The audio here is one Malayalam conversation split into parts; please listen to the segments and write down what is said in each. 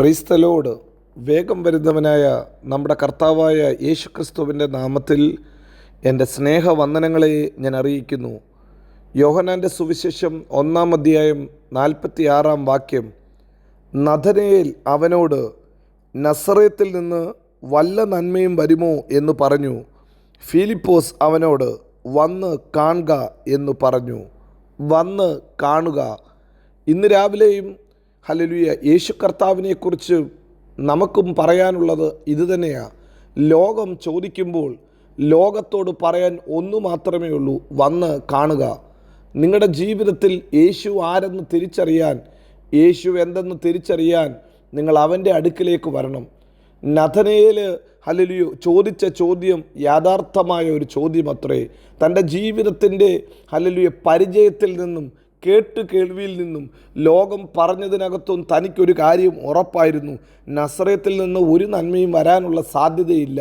ക്രൈസ്തലോട് വേഗം വരുന്നവനായ നമ്മുടെ കർത്താവായ യേശുക്രിസ്തുവിന്റെ നാമത്തിൽ എന്റെ സ്നേഹവന്ദനങ്ങളെ ഞാൻ അറിയിക്കുന്നു. യോഹനാന്റെ സുവിശേഷം ഒന്നാം അധ്യായം നാൽപ്പത്തി ആറാം വാക്യം. നഥനയേൽ അവനോട് നസറേത്തിൽ നിന്ന് വല്ല നന്മയും വരുമോ? എന്ന് പറഞ്ഞു. ഫിലിപ്പോസ് അവനോട് വന്ന് കാണുക എന്ന് പറഞ്ഞു. വന്ന് കാണുക. ഇന്ന് രാവിലെയും ഹലലുയ യേശു കർത്താവിനെക്കുറിച്ച് നമുക്കും പറയാനുള്ളത് ഇതുതന്നെയാണ് ലോകം ചോദിക്കുമ്പോൾ ലോകത്തോട് പറയാൻ ഒന്നു മാത്രമേ ഉള്ളൂ വന്ന് കാണുക. നിങ്ങളുടെ ജീവിതത്തിൽ യേശു ആരെന്ന് തിരിച്ചറിയാൻ യേശു എന്തെന്ന് തിരിച്ചറിയാൻ നിങ്ങൾ അവന്റെ അടുക്കിലേക്ക് വരണം. നഥനയിൽ ഹലലിയോ ചോദിച്ച ചോദ്യം യാഥാർത്ഥമായ ഒരു ചോദ്യം അത്രേ തന്റെ ജീവിതത്തിന്റെ ഹലലിയ പരിചയത്തിൽ നിന്നും കേട്ട് കേൾവിയിൽ നിന്നും ലോകം പറഞ്ഞതിനകത്തും തനിക്കൊരു കാര്യം ഉറപ്പായിരുന്നു. നസ്രയത്തിൽ നിന്ന് ഒരു നന്മയും വരാനുള്ള സാധ്യതയില്ല.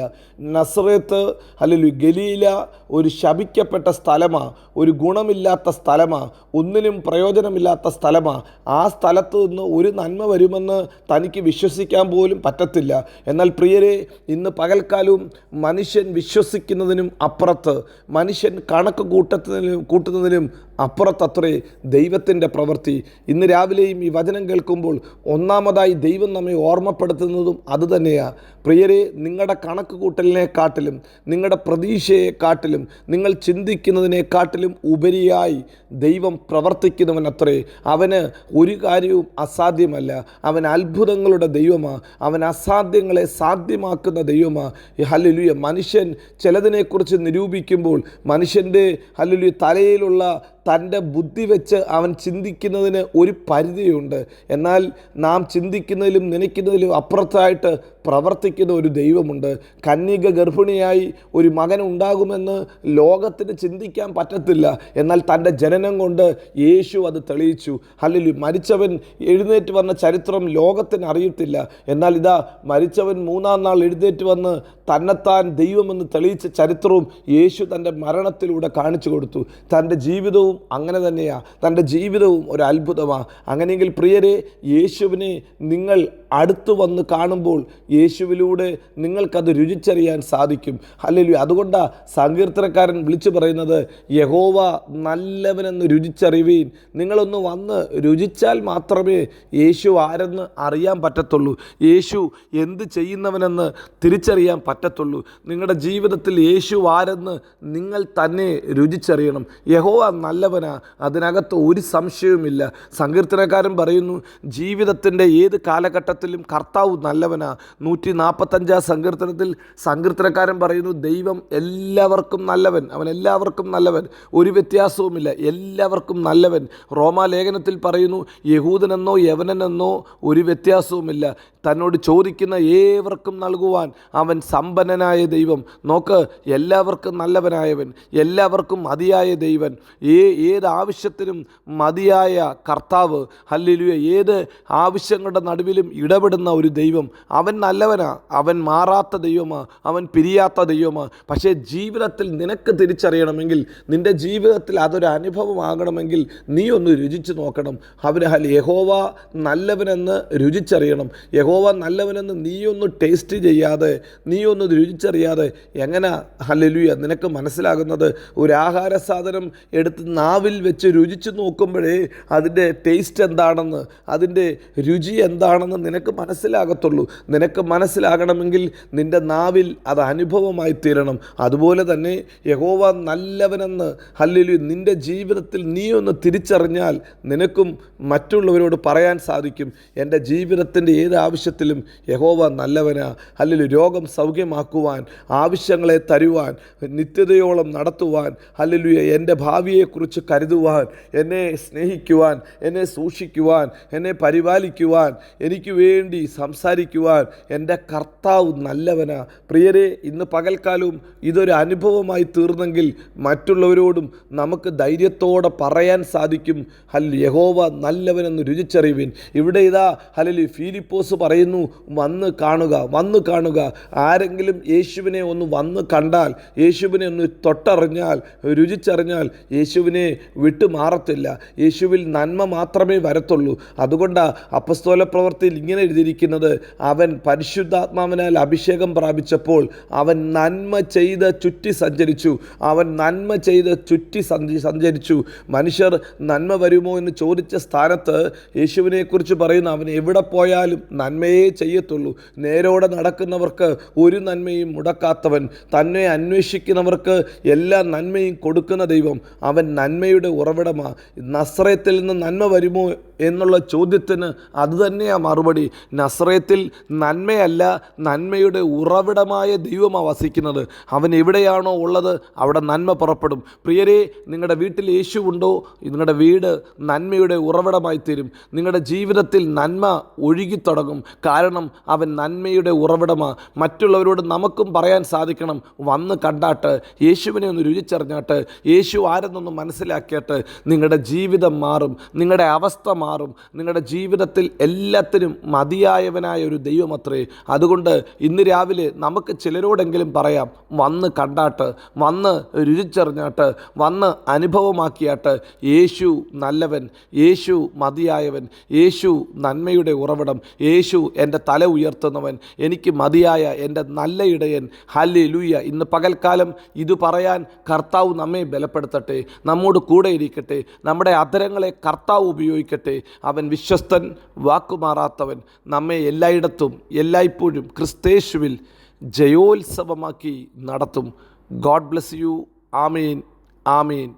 നസ്രയത്ത് അല്ലെങ്കിൽ ഗലീല ഒരു ശപിക്കപ്പെട്ട സ്ഥലമാണ് ഒരു ഗുണമില്ലാത്ത സ്ഥലമാണ് ഒന്നിനും പ്രയോജനമില്ലാത്ത സ്ഥലമാണ് ആ സ്ഥലത്ത് നിന്ന് ഒരു നന്മ വരുമെന്ന് തനിക്ക് വിശ്വസിക്കാൻ പോലും പറ്റത്തില്ല. എന്നാൽ പ്രിയരെ ഇന്ന് പകൽക്കാലവും മനുഷ്യൻ വിശ്വസിക്കുന്നതിനും അപ്പുറത്ത് മനുഷ്യൻ കണക്ക് കൂട്ടത്തിനും കൂട്ടുന്നതിനും അപ്പുറത്തത്രേ ദൈവത്തിന്റെ പ്രവൃത്തി. ഇന്ന് രാവിലെയും ഈ വചനം കേൾക്കുമ്പോൾ ഒന്നാമതായി ദൈവം നമ്മെ ഓർമ്മപ്പെടുത്തുന്നതും അതുതന്നെയാണ് പ്രിയരെ നിങ്ങളുടെ കണക്ക് കൂട്ടലിനെക്കാട്ടിലും നിങ്ങളുടെ പ്രതീക്ഷയെക്കാട്ടിലും നിങ്ങൾ ചിന്തിക്കുന്നതിനെക്കാട്ടിലും ഉപരിയായി ദൈവം പ്രവർത്തിക്കുന്നവൻ അത്രേ അവന് ഒരു കാര്യവും അസാധ്യമല്ല. അവൻ അത്ഭുതങ്ങളുടെ ദൈവമാണ് അവൻ അസാധ്യങ്ങളെ സാധ്യമാക്കുന്ന ദൈവമാണ് ഹല്ലുയ മനുഷ്യൻ ചിലതിനെക്കുറിച്ച് നിരൂപിക്കുമ്പോൾ മനുഷ്യന്റെ ഹല്ലുയ തലയിലുള്ള തന്റെ ബുദ്ധി വെച്ച് അവൻ ചിന്തിക്കുന്നതിന് ഒരു പരിധിയുണ്ട്. എന്നാൽ നാം ചിന്തിക്കുന്നതിലും നനയ്ക്കുന്നതിലും അപ്പുറത്തായിട്ട് പ്രവർത്തിക്കുന്ന ഒരു ദൈവമുണ്ട്. കന്യക ഗർഭിണിയായി ഒരു മകൻ ഉണ്ടാകുമെന്ന് ലോകത്തിന് ചിന്തിക്കാൻ പറ്റത്തില്ല. എന്നാൽ തന്റെ ജനനം കൊണ്ട് യേശു അത് തെളിയിച്ചു. അല്ലെങ്കിൽ മരിച്ചവൻ എഴുന്നേറ്റ് വന്ന ചരിത്രം ലോകത്തിന് അറിയത്തില്ല. എന്നാൽ ഇതാ മരിച്ചവൻ മൂന്നാം നാൾ എഴുന്നേറ്റ് വന്ന് തന്നെത്താൻ ദൈവമെന്ന് തെളിയിച്ച ചരിത്രവും യേശു തന്റെ മരണത്തിലൂടെ കാണിച്ചു കൊടുത്തു. തന്റെ ജീവിതവും അങ്ങനെ തന്നെയാണ് തന്റെ ജീവിതവും ഒരു അത്ഭുതമാണ് അങ്ങനെയെങ്കിൽ പ്രിയരെ യേശുവിനെ നിങ്ങൾ അടുത്തു വന്ന് കാണുമ്പോൾ യേശുവിലൂടെ നിങ്ങൾക്കത് രുചിച്ചറിയാൻ സാധിക്കും. അല്ലെങ്കിൽ അതുകൊണ്ടാണ് സങ്കീർത്തനക്കാരൻ വിളിച്ചു പറയുന്നത് യഹോവ നല്ലവനെന്ന് രുചിച്ചറിവീൻ. നിങ്ങളൊന്ന് വന്ന് രുചിച്ചാൽ മാത്രമേ യേശു ആരെന്ന് അറിയാൻ പറ്റത്തുള്ളൂ. യേശു എന്ത് ചെയ്യുന്നവനെന്ന് തിരിച്ചറിയാൻ പറ്റത്തുള്ളൂ. നിങ്ങളുടെ ജീവിതത്തിൽ യേശു ആരെന്ന് നിങ്ങൾ തന്നെ രുചിച്ചറിയണം. യഹോവ നല്ലവനാ. അതിനകത്ത് ഒരു സംശയവുമില്ല. സങ്കീർത്തനക്കാരൻ പറയുന്നു ജീവിതത്തിന്റെ ഏത് കാലഘട്ടത്തിലും കർത്താവ് നല്ലവനാ. നൂറ്റി നാൽപ്പത്തഞ്ചാം സങ്കീർത്തനത്തിൽ സങ്കീർത്തനക്കാരൻ പറയുന്നു ദൈവം എല്ലാവർക്കും നല്ലവൻ. അവൻ എല്ലാവർക്കും നല്ലവൻ. ഒരു വ്യത്യാസവുമില്ല. എല്ലാവർക്കും നല്ലവൻ. റോമാലേഖനത്തിൽ പറയുന്നു യഹൂദനെന്നോ യവനനെന്നോ ഒരു വ്യത്യാസവുമില്ല. തന്നോട് ചോദിക്കുന്ന ഏവർക്കും നൽകുവാൻ അവൻ സമ്പന്നനായ ദൈവം. നോക്ക് എല്ലാവർക്കും നല്ലവനായവൻ. എല്ലാവർക്കും മതിയായ ദൈവൻ. ഏ ഏത് ആവശ്യത്തിനും മതിയായ കർത്താവ് ഹല്ലിലുയ ഏത് ആവശ്യങ്ങളുടെ നടുവിലും ഇടപെടുന്ന ഒരു ദൈവം. അവൻ നല്ലവനാ അവൻ മാറാത്ത ദൈവമാ അവൻ പിരിയാത്ത ദൈവമാ. പക്ഷേ ജീവിതത്തിൽ നിനക്ക് തിരിച്ചറിയണമെങ്കിൽ നിന്റെ ജീവിതത്തിൽ അതൊരു അനുഭവമാകണമെങ്കിൽ നീ ഒന്ന് രുചിച്ച് നോക്കണം. അവന് ഹൽ യഹോവ നല്ലവനെന്ന് രുചിച്ചറിയണം. യഹോവ നല്ലവനെന്ന് നീയൊന്ന് ടേസ്റ്റ് ചെയ്യാതെ നീയൊന്ന് രുചിച്ചറിയാതെ എങ്ങനെ ഹല്ലലുയ നിനക്ക് മനസ്സിലാകുന്നത്? ഒരു ആഹാര സാധനം എടുത്ത് നാവിൽ വെച്ച് രുചിച്ച് നോക്കുമ്പോഴേ അതിന്റെ ടേസ്റ്റ് എന്താണെന്ന് അതിന്റെ രുചി എന്താണെന്ന് നിനക്ക് മനസ്സിലാകത്തുള്ളൂ. നിനക്ക് മനസ്സിലാകണമെങ്കിൽ നിന്റെ നാവിൽ അത് അനുഭവമായി തീരണം. അതുപോലെ തന്നെ യഹോവ നല്ലവനെന്ന് അല്ലെങ്കിൽ നിന്റെ ജീവിതത്തിൽ നീ ഒന്ന് തിരിച്ചറിഞ്ഞാൽ നിനക്കും മറ്റുള്ളവരോട് പറയാൻ സാധിക്കും. എന്റെ ജീവിതത്തിന്റെ ഏത് ആവശ്യത്തിലും യഹോവ നല്ലവനാ. അല്ലെങ്കിൽ രോഗം സൗഖ്യമാക്കുവാൻ ആവശ്യങ്ങളെ തരുവാൻ നിത്യതയോളം നടത്തുവാൻ അല്ലെങ്കിൽ എന്റെ ഭാവിയെക്കുറിച്ച് കരുതുവാൻ എന്നെ സ്നേഹിക്കുവാൻ എന്നെ സൂക്ഷിക്കുവാൻ എന്നെ പരിപാലിക്കുവാൻ എനിക്ക് വേണ്ടി സംസാരിക്കുവാൻ എന്റെ കർത്താവ് നല്ലവനാ. പ്രിയരെ ഇന്ന് പകൽക്കാലവും ഇതൊരു അനുഭവമായി തീർന്നെങ്കിൽ മറ്റുള്ളവരോടും നമുക്ക് ധൈര്യത്തോടെ പറയാൻ സാധിക്കും. ഹൽ യഹോവ നല്ലവനെന്ന് രുചിച്ചറിയുവിൻ. ഇവിടെ ഇതാ ഹലലി ഫീലിപ്പോസ് പറയുന്നു വന്ന് കാണുക വന്ന് കാണുക. ആരെങ്കിലും യേശുവിനെ ഒന്ന് വന്ന് കണ്ടാൽ യേശുവിനെ ഒന്ന് തൊട്ടറിഞ്ഞാൽ രുചിച്ചറിഞ്ഞാൽ യേശുവിനെ വിട്ടു മാറത്തില്ല യേശുവിൽ നന്മ മാത്രമേ വരത്തുള്ളൂ. അതുകൊണ്ട് അപ്പസ്തോല പ്രവർത്തിയിൽ ഇങ്ങനെ എഴുതിയിരിക്കുന്നത് അവൻ പരിശുദ്ധാത്മാവിനാൽ അഭിഷേകം പ്രാപിച്ചപ്പോൾ അവൻ നന്മ ചെയ്ത് ചുറ്റി സഞ്ചരിച്ചു. അവൻ നന്മ ചെയ്ത് ചുറ്റി സഞ്ചി സഞ്ചരിച്ചു. മനുഷ്യർ നന്മ വരുമോ എന്ന് ചോദിച്ച സ്ഥാനത്ത് യേശുവിനെക്കുറിച്ച് പറയുന്ന അവൻ എവിടെ പോയാലും നന്മയേ ചെയ്യത്തുള്ളൂ. നേരോടെ നടക്കുന്നവർക്ക് ഒരു നന്മയും മുടക്കാത്തവൻ തന്നെ അന്വേഷിക്കുന്നവർക്ക് എല്ലാ നന്മയും കൊടുക്കുന്ന ദൈവം. അവൻ നന്മയുടെ ഉറവിടമാ. നസ്രയത്തിൽ നിന്ന് നന്മ വരുമോ എന്നുള്ള ചോദ്യത്തിന് അതുതന്നെയാണ് മറുപടി. നസ്രയത്തിൽ നന്മയല്ല നന്മയുടെ ഉറവിടമായ ദൈവമാണ് വസിക്കുന്നത്. അവൻ എവിടെയാണോ ഉള്ളത് അവിടെ നന്മ പുറപ്പെടും. പ്രിയരെ നിങ്ങളുടെ വീട്ടിൽ യേശു ഉണ്ടോ? നിങ്ങളുടെ വീട് നന്മയുടെ ഉറവിടമായി തീരും. നിങ്ങളുടെ ജീവിതത്തിൽ നന്മ ഒഴുകിത്തുടങ്ങും കാരണം അവൻ നന്മയുടെ ഉറവിടമാണ് മറ്റുള്ളവരോട് നമുക്കും പറയാൻ സാധിക്കണം. വന്ന് കണ്ടാട്ട് യേശുവിനെ ഒന്ന് രുചിച്ചറിഞ്ഞാട്ട്. യേശു ആരെന്നൊന്ന് മനസ്സിലാക്കിയിട്ട് നിങ്ങളുടെ ജീവിതം മാറും നിങ്ങളുടെ അവസ്ഥ മാറും നിങ്ങളുടെ ജീവിതത്തിൽ എല്ലാത്തിനും മതിയായവനായ ഒരു ദൈവമത്രേ അതുകൊണ്ട് ഇന്ന് രാവിലെ നമുക്ക് ചിലരോടെങ്കിലും പറയാം വന്ന് കണ്ടാട്ട് വന്ന് രുചിച്ചറിഞ്ഞാട്ട് വന്ന് അനുഭവമാക്കിയാട്ട് യേശു നല്ലവൻ യേശു മതിയായവൻ യേശു നന്മയുടെ ഉറവിടം യേശു എന്റെ തല ഉയർത്തുന്നവൻ എനിക്ക് മതിയായ എന്റെ നല്ല ഇടയൻ. ഹല്ലി ലൂയ ഇന്ന് പകൽക്കാലം ഇത് പറയാൻ കർത്താവ് നമ്മെ ബലപ്പെടുത്തട്ടെ. നമ്മോട് കൂടെ ഇരിക്കട്ടെ. നമ്മുടെ അധരങ്ങളെ കർത്താവ് ഉപയോഗിക്കട്ടെ. അവൻ വിശ്വസ്തൻ വാക്കുമാറാത്തവൻ. നമ്മെ എല്ലായിടത്തും എല്ലായ്പ്പോഴും ക്രിസ്തേശുവിൽ ജയോത്സവമാക്കി നടത്തും. God bless you. Amin. Amin.